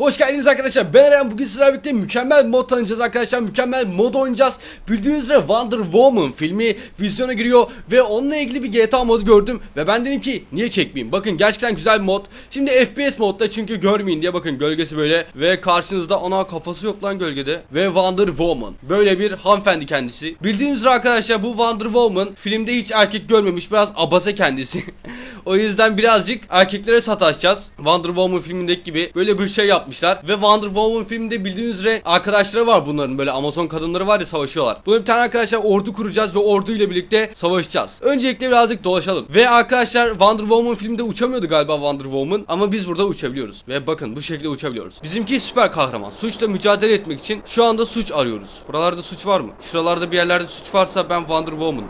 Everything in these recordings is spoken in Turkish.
Hoş geldiniz arkadaşlar. Ben Eren. Bugün sizlerle birlikte mükemmel mod tanıyacağız arkadaşlar. Mükemmel mod oynayacağız. Bildiğiniz üzere Wonder Woman filmi vizyona giriyor ve onunla ilgili bir GTA modu gördüm ve ben dedim ki niye çekmeyeyim? Bakın gerçekten güzel mod. Şimdi FPS modda çünkü görmeyin diye bakın gölgesi böyle ve karşınızda ana kafası yok lan gölgede ve Wonder Woman. Böyle bir hanımefendi kendisi. Bildiğiniz üzere arkadaşlar bu Wonder Woman filmde hiç erkek görmemiş. Biraz abaze kendisi. o yüzden birazcık erkeklere sataşacağız. Wonder Woman filmindeki gibi böyle bir şey yapmışlar. Ve Wonder Woman filminde bildiğiniz üzere arkadaşları var bunların böyle Amazon kadınları var ya savaşıyorlar. Bunu bir tane arkadaşlar ordu kuracağız ve ordu ile birlikte savaşacağız. Öncelikle birazcık dolaşalım. Ve arkadaşlar Wonder Woman filmde uçamıyordu galiba Wonder Woman ama biz burada uçabiliyoruz. Ve bakın bu şekilde uçabiliyoruz. Bizimki süper kahraman. Suçla mücadele etmek için şu anda suç arıyoruz. Buralarda suç var mı? Şuralarda bir yerlerde suç varsa ben Wonder Woman.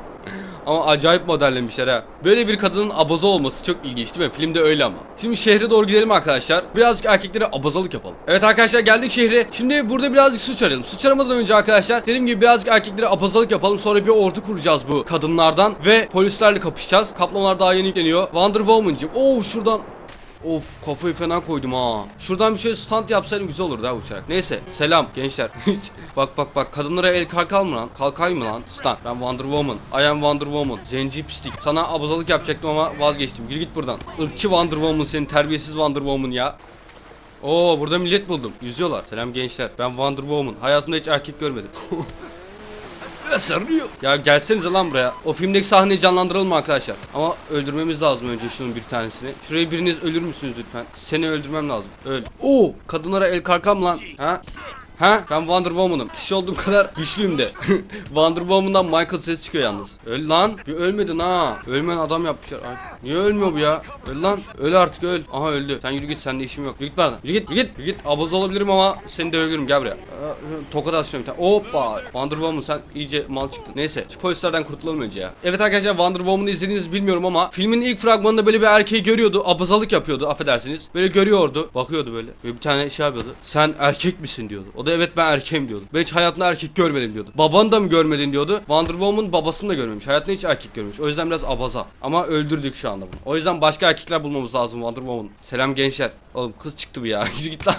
Ama acayip modellemişler ha. Böyle bir kadının abaza olması çok ilginç değil mi? Filmde öyle ama. Şimdi şehre doğru gidelim arkadaşlar. Birazcık erkeklere abazalık yapalım. Evet arkadaşlar geldik şehre. Şimdi burada birazcık suç arayalım. Suç aramadan önce arkadaşlar dediğim gibi birazcık erkeklere abazalık yapalım. Sonra bir ordu kuracağız bu kadınlardan ve polislerle kapışacağız. Kaplanlar daha yeni yükleniyor. Wonder Woman'cım. Oo şuradan Of kafayı fena koydum ha. Şuradan bir şey stand yapsaydım güzel olurdu ha uçarak. Neyse selam gençler. bak bak bak kadınlara el kalkal mı lan? Kalkay mı lan? Stand. Ben Wonder Woman. I am Wonder Woman. Zenci pislik. Sana abazalık yapacaktım ama vazgeçtim. Gir git buradan. Irkçı Wonder Woman senin terbiyesiz Wonder Woman ya. Oo burada millet buldum. Yüzüyorlar. Selam gençler. Ben Wonder Woman. Hayatımda hiç erkek görmedim. Sarıyor. Ya gelsenize lan buraya. O filmdeki sahneyi canlandıralım arkadaşlar? Ama öldürmemiz lazım önce şunun bir tanesini. Şuraya biriniz ölür müsünüz lütfen? Seni öldürmem lazım. Öl. Oo, kadınlara el kalkam lan. Ha? Ha? Ben Wonder Woman'ım. Tiş olduğum kadar güçlüyüm de. Wonder Woman'dan Michael ses çıkıyor yalnız. Öl lan. Bir ölmedin ha. Ölmeyen adam yapmışlar. Ay, niye ölmüyor bu ya? Öl lan. Öl artık öl. Aha öldü. Sen yürü git. Sende işim yok. Yürü git bana. Yürü git. Yürü git. Yürü git. Abaz olabilirim ama seni öldürürüm. Gel buraya. Aa, Tokat atacağım bir tane. Hoppa. Wonder Woman sen iyice mal çıktın. Neyse. Şu polislerden kurtulalım önce ya. Evet arkadaşlar Wonder Woman'ı izlediğinizi bilmiyorum ama filmin ilk fragmanında böyle bir erkeği görüyordu. Abazalık yapıyordu. Affedersiniz. Böyle görüyordu. Bakıyordu böyle. Böyle bir tane şey yapıyordu. Sen erkek misin diyordu. O da evet ben erkeğim diyordu. Ben hiç hayatımda erkek görmedim diyordu. Babanı da mı görmedin diyordu. Wonder Woman babasını da görmemiş. Hayatında hiç erkek görmemiş. O yüzden biraz abaza. Ama öldürdük şu anda bunu. O yüzden başka erkekler bulmamız lazım Wonder Woman. Selam gençler. Oğlum kız çıktı bu ya. Git lan.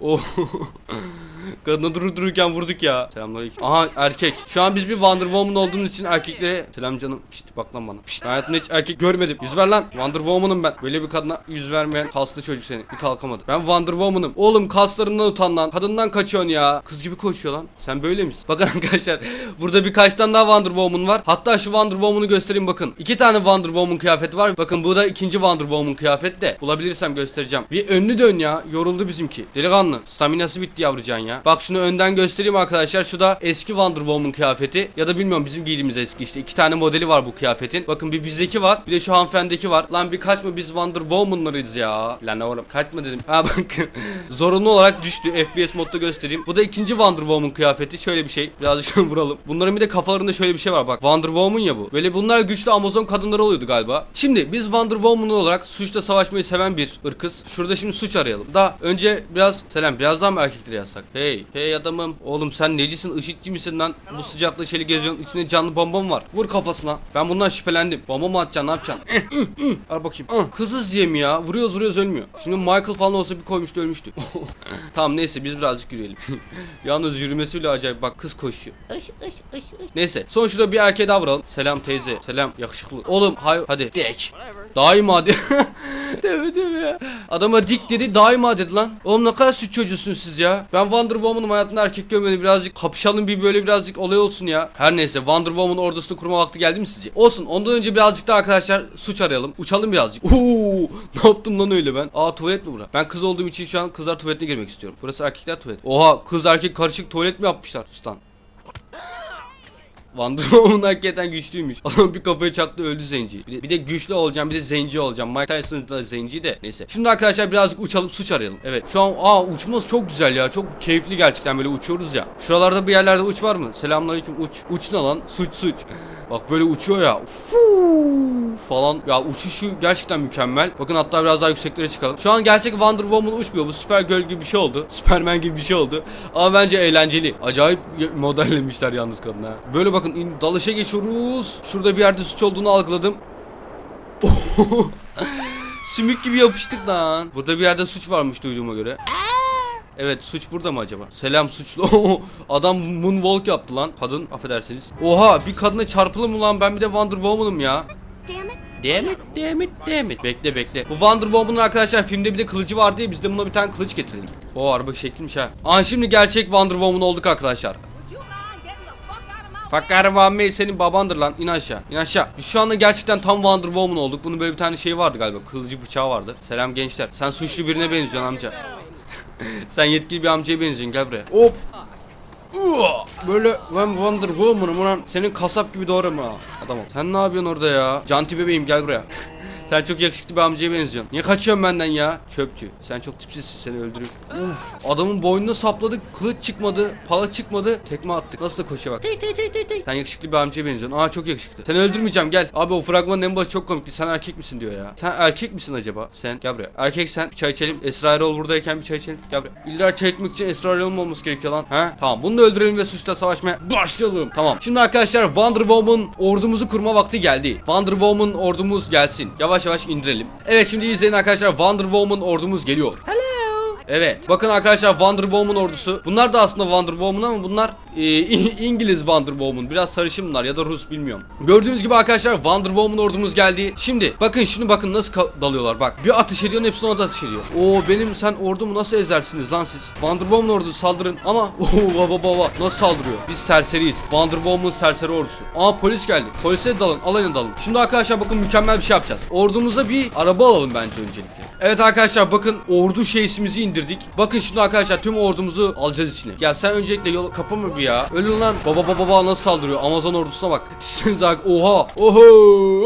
Oh. Kadına durur dururken vurduk ya. Selamünaleyküm. Aha erkek. Şu an biz bir Wonder Woman olduğumuz için erkeklere selam canım. Pişt bak lan bana. Pişt hayatımda hiç erkek görmedim. Yüz ver lan. Wonder Woman'ım ben. Böyle bir kadına yüz vermeyen kaslı çocuk seni. Bir kalkamadı. Ben Wonder Woman'ım. Oğlum kaslarından utan lan. Kadından kaçıyorsun ya. Kız gibi koşuyor lan. Sen böyle misin? Bakın arkadaşlar. Burada birkaç tane daha Wonder Woman var. Hatta şu Wonder Woman'ı göstereyim bakın. İki tane Wonder Woman kıyafeti var. Bakın bu da ikinci Wonder Woman kıyafet de. Bulabilirsem göstereceğim. Bir önlü dön ya. Yoruldu bizimki. Delikanlı. Staminası bitti yavrucan ya. Bak şunu önden göstereyim arkadaşlar. Şu da eski Wonder Woman kıyafeti. Ya da bilmiyorum bizim giydiğimiz eski işte. İki tane modeli var bu kıyafetin. Bakın bir bizdeki var. Bir de şu hanımefendiki var. Lan birkaç mı biz Wonder Woman'larıyız ya. Lan oğlum kaç mı dedim. Ha bakın. Zorunlu olarak düştü. FPS modda göstereyim. Bu da ikinci Wonder Woman kıyafeti. Şöyle bir şey. Birazcık vuralım. Bunların bir de kafalarında şöyle bir şey var. Bak Wonder Woman ya bu. Böyle bunlar güçlü Amazon kadınları oluyordu galiba. Şimdi biz Wonder Woman olarak suçla savaşmayı seven bir ırkız. Şurada şimdi suç arayalım. Da önce biraz selam biraz daha mı erkekleri yazsak? Hey hey adamım. Oğlum sen necisin? IŞİD'ci misin lan? Bu sıcakta şeli geziyorsun. İçinde canlı bombam var. Vur kafasına. Ben bundan şüphelendim. Bomba mı atacaksın? Ne yapacaksın? Al bakayım. Kızız diye mi ya? Vuruyoruz vuruyoruz ölmüyor. Şimdi Michael falan olsa bir koymuştu ölmüştü. tamam neyse biz birazcık yürüyelim. Yalnız yürümesi bile acayip. Bak kız koşuyor. Neyse. Son şurada bir erkeğe daha vuralım. Selam teyze. Selam yakışıklı. Oğlum hay hadi. Dik. Daima de. Deme ya. Adama dik dedi daima dedi lan. Oğlum ne kadar süt çocuğusunuz siz ya. Ben Wonder Woman'ım hayatımda erkek görmedim. Birazcık kapışalım bir böyle birazcık olay olsun ya. Her neyse Wonder Woman ordusunu kurma vakti geldi mi sizce? Olsun ondan önce birazcık da arkadaşlar suç arayalım. Uçalım birazcık. Oo, ne yaptım lan öyle ben? Aa tuvalet mi bura? Ben kız olduğum için şu an kızlar tuvaletine girmek istiyorum. Burası erkekler tuvalet. Oha kız erkek karışık tuvalet mi yapmışlar? Stan. Wonder Woman hakikaten güçlüymüş. Adam bir kafaya çaktı öldü zenci. Bir de, bir de güçlü olacağım bir de zenci olacağım. Mike Tyson da zenci de. Neyse. Şimdi arkadaşlar birazcık uçalım suç arayalım. Evet şu an aa uçması çok güzel ya. Çok keyifli gerçekten böyle uçuyoruz ya. Şuralarda bir yerlerde uç var mı? Selamünaleyküm uç. Uç ne lan? Suç suç. Bak böyle uçuyor ya. Fuu falan. Ya uçuşu gerçekten mükemmel. Bakın hatta biraz daha yükseklere çıkalım. Şu an gerçek Wonder Woman uçmuyor. Bu süper göl gibi bir şey oldu. Superman gibi bir şey oldu. Ama bence eğlenceli. Acayip modellemişler yalnız kadına. Böyle bakın dalışa geçiyoruz. Şurada bir yerde suç olduğunu algıladım. Sümük gibi yapıştık lan. Burada bir yerde suç varmış duyduğuma göre. Evet suç burada mı acaba? Selam suçlu. Adam moonwalk yaptı lan. Kadın affedersiniz. Oha bir kadına çarpılır mı lan? Ben bir de Wonder Woman'ım ya. Damn it. Damn it, damn it. Bekle bekle. Bu Wonder Woman'ın arkadaşlar filmde bir de kılıcı vardı ya biz de buna bir tane kılıç getirelim. O araba şekliymiş ha. Aa şimdi gerçek Wonder Woman olduk arkadaşlar. Fakar Muhammed senin babandır lan. İn aşağı. İn aşağı. Biz şu anda gerçekten tam Wonder Woman olduk. Bunun böyle bir tane şey vardı galiba. Kılıcı bıçağı vardı. Selam gençler. Sen suçlu birine benziyorsun amca. Sen yetkili bir amcaya benziyorsun. Gel buraya. Hop. Böyle ben Wonder Woman'ım ulan senin kasap gibi doğru ha. Adam ol. Sen ne yapıyorsun orada ya? Canti bebeğim gel buraya. Sen çok yakışıklı bir amcaya benziyorsun. Niye kaçıyorsun benden ya? Çöpçü. Sen çok tipsizsin seni öldürürüm. Uf. Adamın boynuna sapladık. Kılıç çıkmadı. Pala çıkmadı. Tekme attık. Nasıl da koşuyor bak. Sen yakışıklı bir amcaya benziyorsun. Aa çok yakışıklı. Seni öldürmeyeceğim gel. Abi o fragmanın en başı çok komikti. Sen erkek misin diyor ya. Sen erkek misin acaba? Sen gel buraya. Erkek sen. Bir çay içelim. Esra Erol buradayken bir çay içelim. Gel buraya. İlla çay içmek için Esra Erol mu olması gerekiyor lan? Ha? Tamam bunu da öldürelim ve suçla savaşmaya başlayalım. Tamam. Şimdi arkadaşlar Wonder Woman ordumuzu kurma vakti geldi. Wonder Woman ordumuz gelsin. Yavaş yavaş indirelim. Evet şimdi izleyin arkadaşlar Wonder Woman ordumuz geliyor. Evet. Bakın arkadaşlar Wonder Woman ordusu. Bunlar da aslında Wonder Woman ama bunlar e, İngiliz Wonder Woman. Biraz sarışın ya da Rus bilmiyorum. Gördüğünüz gibi arkadaşlar Wonder Woman ordumuz geldi. Şimdi bakın şimdi bakın nasıl dalıyorlar. Bak bir ateş ediyor hepsi ona da ateş ediyor. Oo benim sen ordumu nasıl ezersiniz lan siz? Wonder Woman ordusu saldırın ama oo baba baba nasıl saldırıyor? Biz serseriyiz. Wonder Woman serseri ordusu. Aa polis geldi. Polise dalın. Alayına dalın. Şimdi arkadaşlar bakın mükemmel bir şey yapacağız. Ordumuza bir araba alalım bence öncelikle. Evet arkadaşlar bakın ordu şeysimizi indirdik. Bakın şimdi arkadaşlar tüm ordumuzu alacağız içine. Ya sen öncelikle yol kapama bir ya. Ölün lan. Baba baba baba nasıl saldırıyor? Amazon ordusuna bak. Siz bak. Oha. Oho.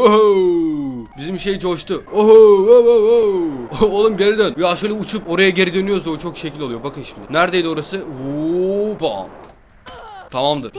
Oho. Bizim şey coştu. Oho. Oho. Oho. Oğlum geri dön. Ya şöyle uçup oraya geri dönüyoruz da o çok şekil oluyor. Bakın şimdi. Neredeydi orası? Oo, bam. Tamamdır.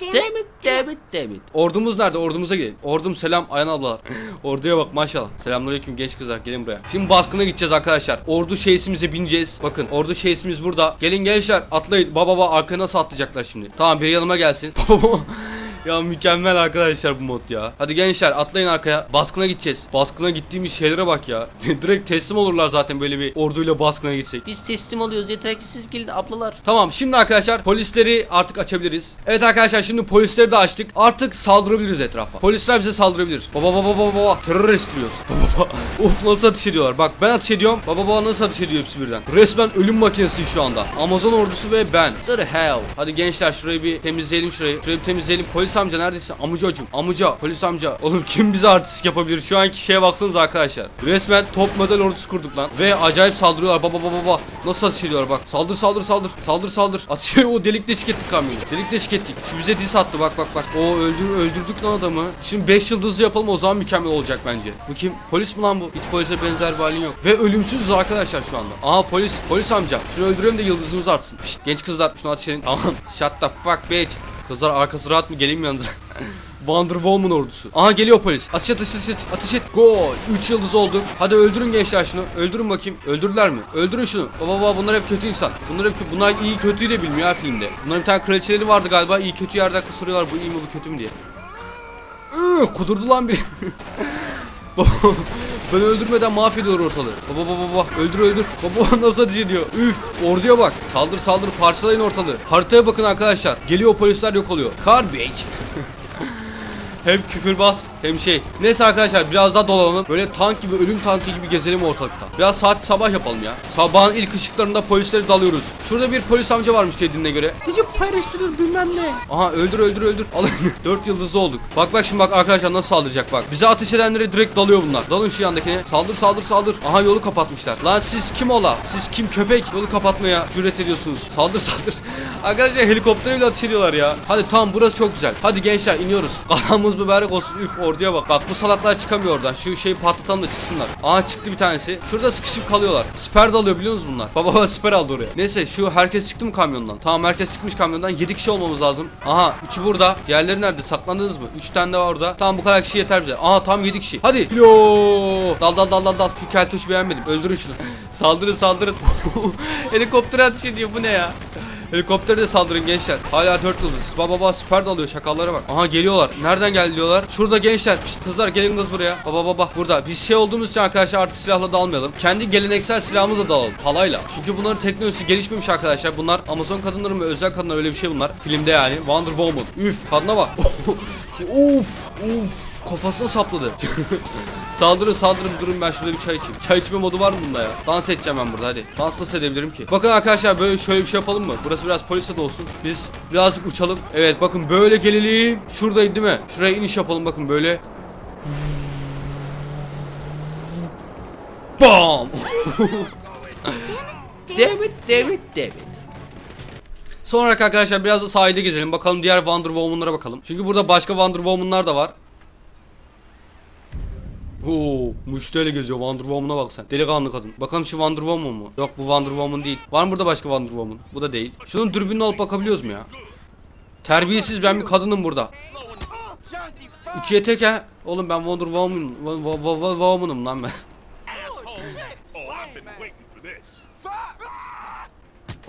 Damn it. Damn, it, damn it. Ordumuz nerede? Ordumuza gelin. Ordum selam Ayhan ablalar. Orduya bak maşallah. Selamünaleyküm genç kızlar gelin buraya. Şimdi baskına gideceğiz arkadaşlar. Ordu şeysimize bineceğiz. Bakın ordu şeysimiz burada. Gelin gençler atlayın. Baba baba arkaya nasıl atlayacaklar şimdi? Tamam biri yanıma gelsin. Ya mükemmel arkadaşlar bu mod ya. Hadi gençler atlayın arkaya. Baskına gideceğiz. Baskına gittiğimiz şeylere bak ya. Direkt teslim olurlar zaten böyle bir orduyla baskına gitsek. Biz teslim oluyoruz yeter ki siz gelin ablalar. Tamam şimdi arkadaşlar polisleri artık açabiliriz. Evet arkadaşlar şimdi polisleri de açtık. Artık saldırabiliriz etrafa. Polisler bize saldırabilir. Baba baba baba baba. Terörist diyoruz. Baba baba. Of nasıl ateş ediyorlar. Bak ben ateş ediyorum. Baba baba nasıl ateş ediyor hepsi birden. Resmen ölüm makinesi şu anda. Amazon ordusu ve ben. The hell. Hadi gençler şurayı bir temizleyelim şurayı. Şurayı bir temizleyelim. Polis amca neredesin? Amcacım. Amca. Polis amca. Oğlum kim bize artistik yapabilir? Şu anki şeye baksanıza arkadaşlar. Resmen top model ordusu kurduk lan. Ve acayip saldırıyorlar. Baba baba baba. Nasıl ateş ediyorlar bak. Saldır saldır saldır. Saldır saldır. Atıyor o delik deşik ettik kamyonu. Delik deşik ettik. Şu bize dis attı bak bak bak. O öldür öldürdük lan adamı. Şimdi 5 yıldızlı yapalım o zaman mükemmel olacak bence. Bu kim? Polis mi lan bu? Hiç polise benzer bir halin yok. Ve ölümsüzüz arkadaşlar şu anda. Aha polis. Polis amca. Şunu öldürelim de yıldızımız artsın. Şşt, genç kızlar şunu ateş edin. Tamam. Shut the fuck bitch. Kızlar arkası rahat mı geleyim mi yanınıza? Wonder Woman ordusu. Aha geliyor polis. Ateş et ateş et ateş et. Gol. 3 yıldız olduk. Hadi öldürün gençler şunu. Öldürün bakayım. Öldürdüler mi? Öldürün şunu. Baba baba bunlar hep kötü insan. Bunlar hep bunlar iyi kötüyü de bilmiyor ha filmde. Bunların bir tane kraliçeleri vardı galiba. İyi kötü yerden soruyorlar bu iyi mi bu kötü mü diye. Iı, kudurdu lan biri. Ben öldürmeden mahvediyor ortalığı. Baba baba baba öldür öldür. Baba nasıl ateş ediyor? Üf orduya bak. Saldır saldır parçalayın ortalığı. Haritaya bakın arkadaşlar. Geliyor polisler yok oluyor. Garbage. Hem küfürbaz hem şey. Neyse arkadaşlar biraz daha dolanalım. Böyle tank gibi ölüm tankı gibi gezelim ortalıkta. Biraz saat sabah yapalım ya. Sabahın ilk ışıklarında polisleri dalıyoruz. Şurada bir polis amca varmış dediğine göre. Dici paylaştırır bilmem ne. Aha öldür öldür öldür. Alın. 4 yıldızlı olduk. Bak bak şimdi bak arkadaşlar nasıl saldıracak bak. Bize ateş edenlere direkt dalıyor bunlar. Dalın şu yandakine. Saldır saldır saldır. Aha yolu kapatmışlar. Lan siz kim ola? Siz kim köpek? Yolu kapatmaya cüret ediyorsunuz. Saldır saldır. arkadaşlar helikoptere bile ateş ediyorlar ya. Hadi tamam burası çok güzel. Hadi gençler iniyoruz. Kalamız mübarek olsun. Üf orduya bak. Bak bu salaklar çıkamıyor oradan. Şu şeyi patlatan da çıksınlar. Aha çıktı bir tanesi. Şurada sıkışıp kalıyorlar. Siper de alıyor biliyor musunuz bunlar? Baba baba siper aldı oraya. Neyse şu herkes çıktı mı kamyondan? Tamam herkes çıkmış kamyondan. 7 kişi olmamız lazım. Aha 3'ü burada. Diğerleri nerede? Saklandınız mı? 3 tane de var orada. Tamam bu kadar kişi yeter bize. Aha tam 7 kişi. Hadi. Yo. Dal dal dal dal dal. Şu keltoşu beğenmedim. Öldürün şunu. saldırın saldırın. Helikopter ateş ediyor. Bu ne ya? Helikoptere de saldırın gençler. Hala 4 yıldız. Baba baba süper de alıyor şakallara bak. Aha geliyorlar. Nereden geliyorlar? Şurada gençler. Pişt, kızlar gelin kız buraya. Baba baba burada. Biz şey olduğumuz için arkadaşlar artık silahla dalmayalım. Kendi geleneksel silahımızla dalalım. Palayla. Çünkü bunların teknolojisi gelişmemiş arkadaşlar. Bunlar Amazon kadınları mı özel kadınlar öyle bir şey bunlar. Filmde yani. Wonder Woman. Üf kadına bak. uf uf. Kafasına sapladı. saldırın saldırın durun ben şurada bir çay içeyim. Çay içme modu var mı bunda ya? Dans edeceğim ben burada hadi. Dans nasıl edebilirim ki? Bakın arkadaşlar böyle şöyle bir şey yapalım mı? Burası biraz polise de olsun. Biz birazcık uçalım. Evet bakın böyle gelelim. Şuradaydı değil mi? Şuraya iniş yapalım bakın böyle. Bam! David, David, David. Son olarak arkadaşlar biraz da sahilde gezelim. Bakalım diğer Wonder Woman'lara bakalım. Çünkü burada başka Wonder Woman'lar da var. Oo, müşteriyle geziyor Wonder Woman'a bak sen. Delikanlı kadın. Bakalım şu Wonder Woman mı? Yok bu Wonder Woman değil. Var mı burada başka Wonder Woman? Bu da değil. Şunun dürbününü alıp bakabiliyoruz mu ya? Terbiyesiz ben bir kadınım burada. İkiye tek ha. Oğlum ben Wonder Woman, Woman'ım lan ben.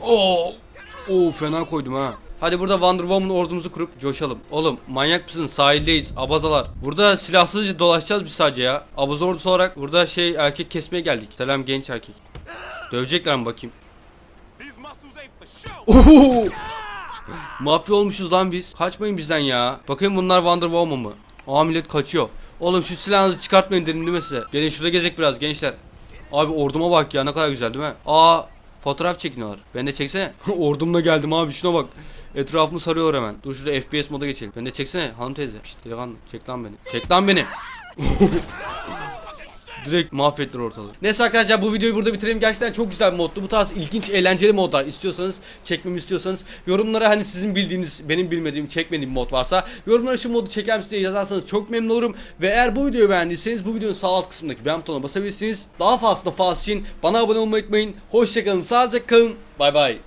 Oo. Oo fena koydum ha. Hadi burada Wonder Woman ordumuzu kurup coşalım. Oğlum manyak mısın? Sahildeyiz. Abazalar. Burada silahsızca dolaşacağız biz sadece ya. Abaza ordusu olarak burada şey erkek kesmeye geldik. Selam genç erkek. Dövecekler mi bakayım? Oo! Mafya olmuşuz lan biz. Kaçmayın bizden ya. Bakayım bunlar Wonder Woman mı? Aa millet kaçıyor. Oğlum şu silahınızı çıkartmayın dedim değil mi size? Gelin şurada gezek biraz gençler. Abi orduma bak ya ne kadar güzel değil mi? Aa fotoğraf çekiniyorlar. Ben de çeksene. Ordumla geldim abi şuna bak. Etrafımı sarıyorlar hemen. Dur şurada FPS moda geçelim. Ben de çeksene hanım teyze. Şşt delikanlı çek lan beni. Çek lan beni. Direkt mahvettiler ortalığı. Neyse arkadaşlar bu videoyu burada bitirelim. Gerçekten çok güzel bir moddu. Bu tarz ilginç, eğlenceli modlar istiyorsanız, çekmemi istiyorsanız yorumlara hani sizin bildiğiniz, benim bilmediğim, çekmediğim mod varsa yorumlara şu modu çeker misiniz diye yazarsanız çok memnun olurum. Ve eğer bu videoyu beğendiyseniz bu videonun sağ alt kısmındaki beğen butonuna basabilirsiniz. Daha fazla fazla için bana abone olmayı unutmayın. Hoşçakalın, sağlıcakla kalın. Bay bay.